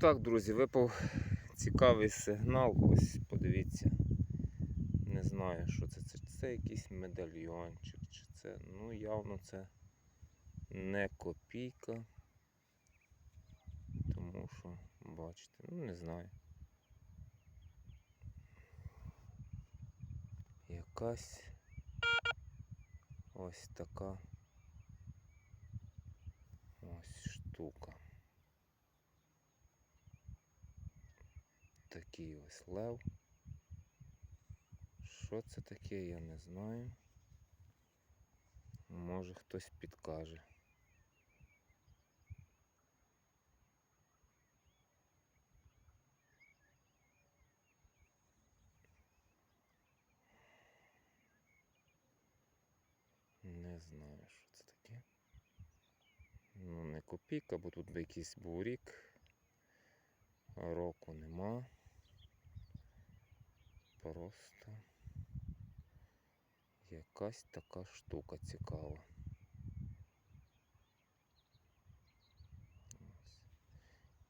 Так, друзі, випав цікавий сигнал. Ось подивіться. Не знаю, що це. Це, це якийсь медальйончик. Чи це. Ну, явно це не копійка. Тому що, бачите, ну не знаю. Якась ось така ось штука. Такий ось лев. Що це таке, я не знаю. Може хтось підкаже. Не знаю, що це таке. Ну, не копійка, бо тут би якийсь був рік. Року нема. Просто якась така штука цікава.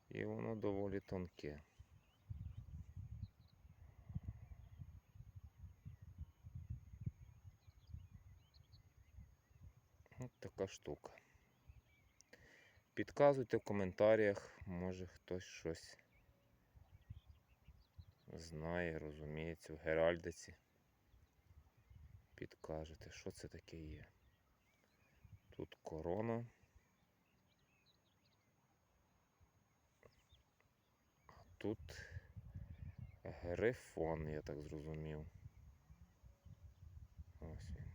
І воно доволі тонке. Ось така штука. Підказуйте в коментарях, може хтось щось знає, розуміється, в геральдиці. Підкажете, що це таке є. Тут корона. А тут грифон, я так зрозумів. Ось він.